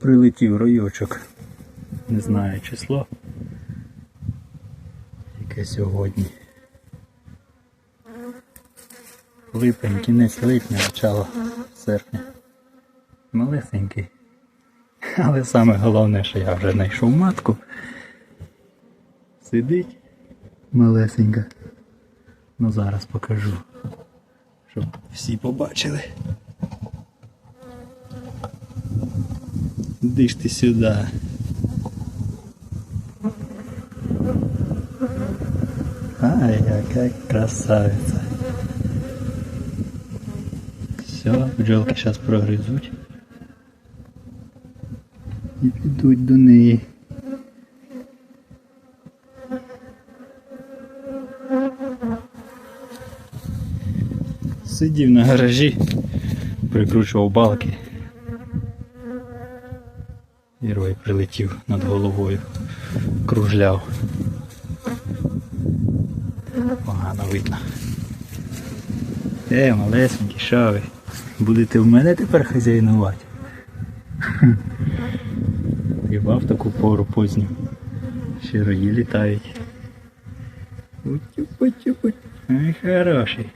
Прилетів ройочок. Не знаю число. Яке сьогодні. Липень, кінець липня, начало серпня. Малесенький. Але саме головне, що я вже знайшов матку. Сидить малесенька. Ну зараз покажу. Щоб всі побачили. Іди ж ти сюди. Ай, яка красавиця. Все, бджолки зараз прогризуть. І підуть до неї. Сидів на гаражі, прикручував балки. І прилетів над головою, кружляв. Погано видно. Е, малесенькі, що ви? Будете в мене тепер хазяйнувати? Хіба таку пору позню. Ще рої літають. Ай, хороший.